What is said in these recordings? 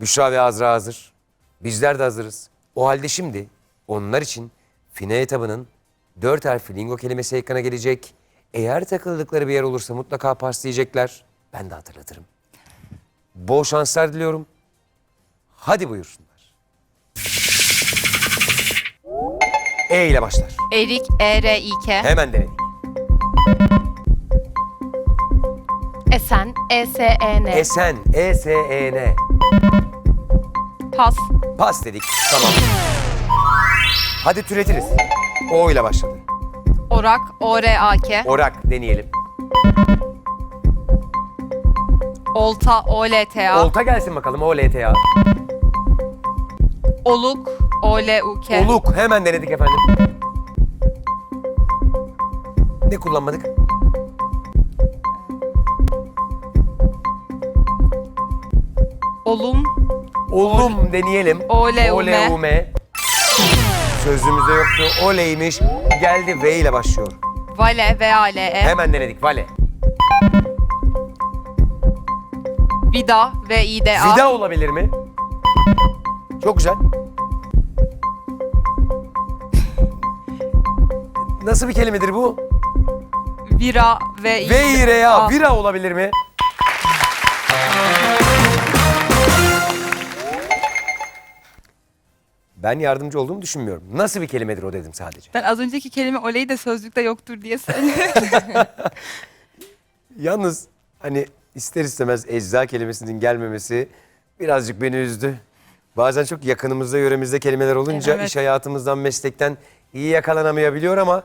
Büşra ve Azra hazır. Bizler de hazırız. O halde şimdi onlar için final etabının dört harfli lingo kelimesi ekrana gelecek. Eğer takıldıkları bir yer olursa mutlaka pas diyecekler. Ben de hatırlatırım. Bol şanslar diliyorum. Hadi buyursunlar. E ile başlar. Erik, E E-R-İ-K. Hemen denedik. Esen, E E-S-E-N. Esen, E-S-E-N. Pas, Pas dedik. Tamam. Hadi türetiriz. O ile başladı. Orak, O-R-A-K. Orak deneyelim. Olta, O-L-T-A. Olta gelsin bakalım. O LTA. Oluk, O-L-U-K. Oluk. Hemen denedik efendim. Ne kullanmadık? Olum, Olum deneyelim. Ole, Ole ume. ume. Sözlüğümüzde yoktu. Oleymiş. Geldi V ile başlıyor. Vale, V-A-L-E. Hemen denedik. Vale. Vida, V-I-D-A. Vida olabilir mi? Çok güzel. Nasıl bir kelimedir bu? Vira, V-I-D-A. Vira olabilir mi? Ben yardımcı olduğumu düşünmüyorum. Nasıl bir kelimedir o dedim sadece. Ben az önceki kelime oley de sözlükte yoktur diye söylüyorum. Yalnız hani ister istemez ecza kelimesinin gelmemesi birazcık beni üzdü. Bazen çok yakınımızda, yöremizde kelimeler olunca Evet. iş hayatımızdan, meslekten iyi yakalanamayabiliyor ama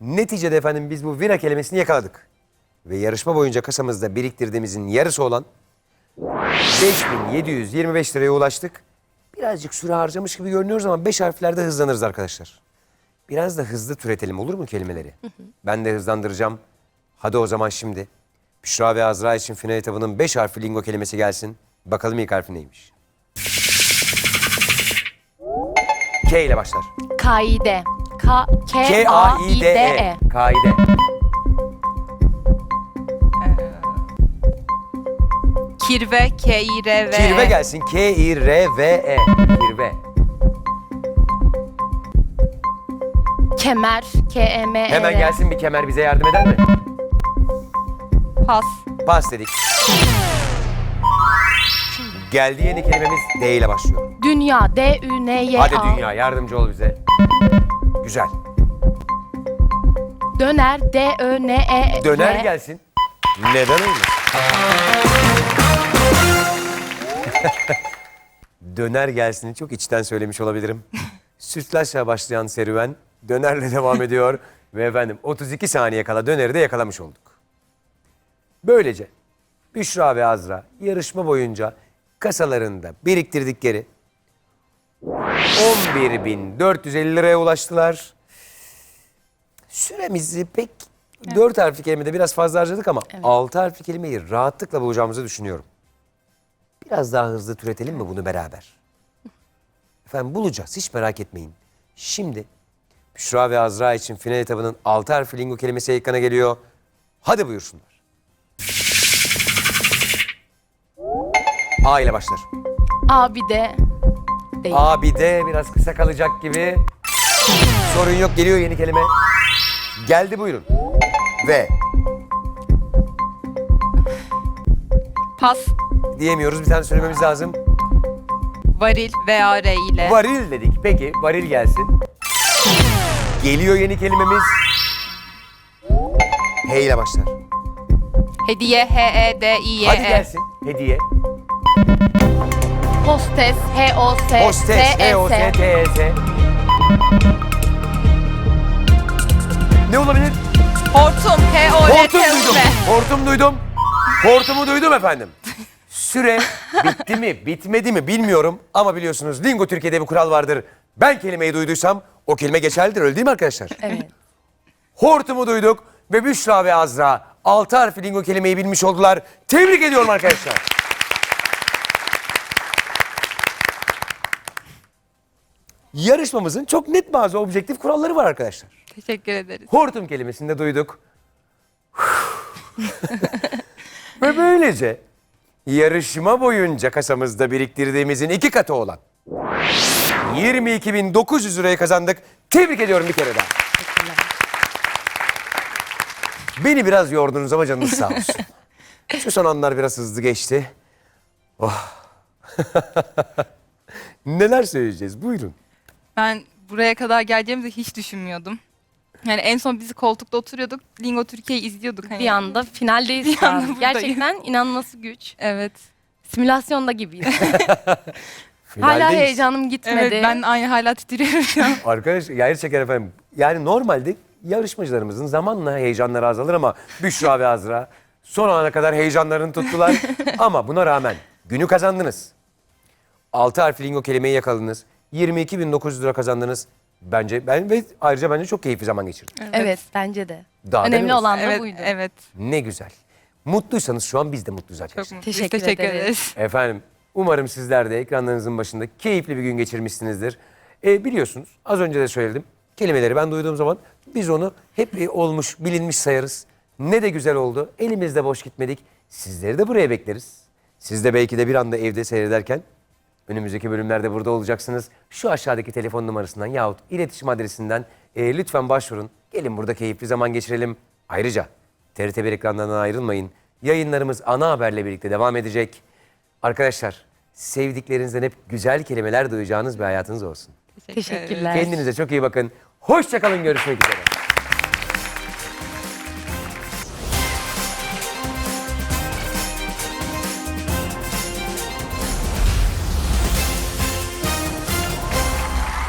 neticede efendim biz bu vira kelimesini yakaladık. Ve yarışma boyunca kasamızda biriktirdiğimizin yarısı olan 5725 liraya ulaştık. Birazcık süre harcamış gibi görünüyoruz ama 5 harflerde hızlanırız arkadaşlar. Biraz da hızlı türetelim olur mu kelimeleri? Ben de hızlandıracağım. Hadi o zaman şimdi Büşra ve Azra için final etabının 5 harfli lingo kelimesi gelsin. Bakalım ilk harfi neymiş? K ile başlar. K-A-I-D-E. K-A-I-D-E. Kaide. Kirve, K-I-R-V-E. Kirve gelsin. K-I-R-V-E. Kirve. Kemer, K-E-M-E-R. Hemen gelsin bir kemer bize yardım eder mi? Pas, Pas dedik. Geldi yeni kelimemiz D ile başlıyor. Dünya, D-Ü-N-Y-A. Hadi dünya yardımcı ol bize. Güzel. Döner, D-Ö-N-E. Döner gelsin. Neden olmasın? Döner gelsin çok içten söylemiş olabilirim. Sütlaçla başlayan serüven dönerle devam ediyor. Ve efendim 32 saniye kala döneri de yakalamış olduk. Böylece Büşra ve Azra yarışma boyunca kasalarında biriktirdikleri 11.450 liraya ulaştılar. Süremizi pek dört harfli kelimede biraz fazla harcadık ama altı harfli kelimeyi rahatlıkla bulacağımızı düşünüyorum. Biraz daha hızlı türetelim mi bunu beraber? Efendim bulacağız hiç merak etmeyin. Şimdi Büşra ve Azra için final etabının altı harfli lingo kelimesi ekrana geliyor. Hadi buyursunlar. A ile başlar. Abi de. Değil. A bir de biraz kısa kalacak gibi. Sorun yok geliyor yeni kelime. Geldi buyurun. Ve Pas, diyemiyoruz bir tane söylememiz lazım. varil, V-A-R ile. Varil dedik. Peki varil gelsin. Geliyor yeni kelimemiz. H ile başlar. Hediye, H-E-D-İ-Y-E. Hadi gelsin. Hediye. Hostes, H-O-S-T-E-S. Hostes. H-O-S-T-E-S. Ne olabilir? Hortum, Hortum duydum. H-O-R-T-U-M. Hortum duydum. Hortumu duydum efendim. Süre bitti mi, bitmedi mi bilmiyorum. Ama biliyorsunuz Lingo Türkiye'de bir kural vardır. Ben kelimeyi duyduysam o kelime geçerlidir öyle değil mi arkadaşlar? Evet. Hortumu duyduk ve Büşra ve Azra altı harfli lingo kelimeyi bilmiş oldular. Tebrik ediyorum arkadaşlar. Yarışmamızın çok net bazı objektif kuralları var arkadaşlar. Teşekkür ederiz. Hortum kelimesini de duyduk. Ve böylece yarışma boyunca kasamızda biriktirdiğimizin iki katı olan 22.900 lirayı kazandık. Tebrik ediyorum bir kere daha. Beni biraz yordunuz ama canınız sağ olsun. Şu son anlar biraz hızlı geçti. Oh. Neler söyleyeceğiz? Buyurun. Ben buraya kadar geleceğimizi hiç düşünmüyordum. Yani en son biz koltukta oturuyorduk. Lingo Türkiye'yi izliyorduk. Hani. Bir anda finaldeyiz Bir şu an. anda buradayız. Gerçekten inanması güç. Evet. Simülasyonda gibiyiz. Hala Finaldeyiz. heyecanım gitmedi. Evet ben aynı hala titriyorum şu an. Arkadaş gerçekten efendim yani normalde yarışmacılarımızın zamanla heyecanları azalır ama Büşra ve Azra son ana kadar heyecanlarını tuttular. ama buna rağmen günü kazandınız. 6 harfli lingo kelimeyi yakaladınız. 22.900 lira kazandınız. Bence ben ve ayrıca bence çok keyifli zaman geçirdim. Evet bence de. Daha da ne Önemli olsun? olan da evet, buydu. evet. Ne güzel. Mutluysanız şu an biz de mutluyuz Çok arkadaşlar. mutluyuz. Teşekkür Teşekkür ederiz. ederiz. Efendim umarım sizler de ekranlarınızın başında keyifli bir gün geçirmişsinizdir. E, biliyorsunuz az önce de söyledim. Kelimeleri ben duyduğum zaman biz onu hep e, olmuş, bilinmiş sayarız. Ne de güzel oldu. Elimizde boş gitmedik. Sizleri de buraya bekleriz. Siz de belki de bir anda evde seyrederken önümüzdeki bölümlerde burada olacaksınız. Şu aşağıdaki telefon numarasından yahut iletişim adresinden e, lütfen başvurun. Gelin burada keyifli zaman geçirelim. Ayrıca TRT1 ekranlarından ayrılmayın. Yayınlarımız ana haberle birlikte devam edecek. Arkadaşlar sevdiklerinizden hep güzel kelimeler duyacağınız bir hayatınız olsun. Teşekkürler. Kendinize çok iyi bakın. Hoşçakalın görüşmek üzere.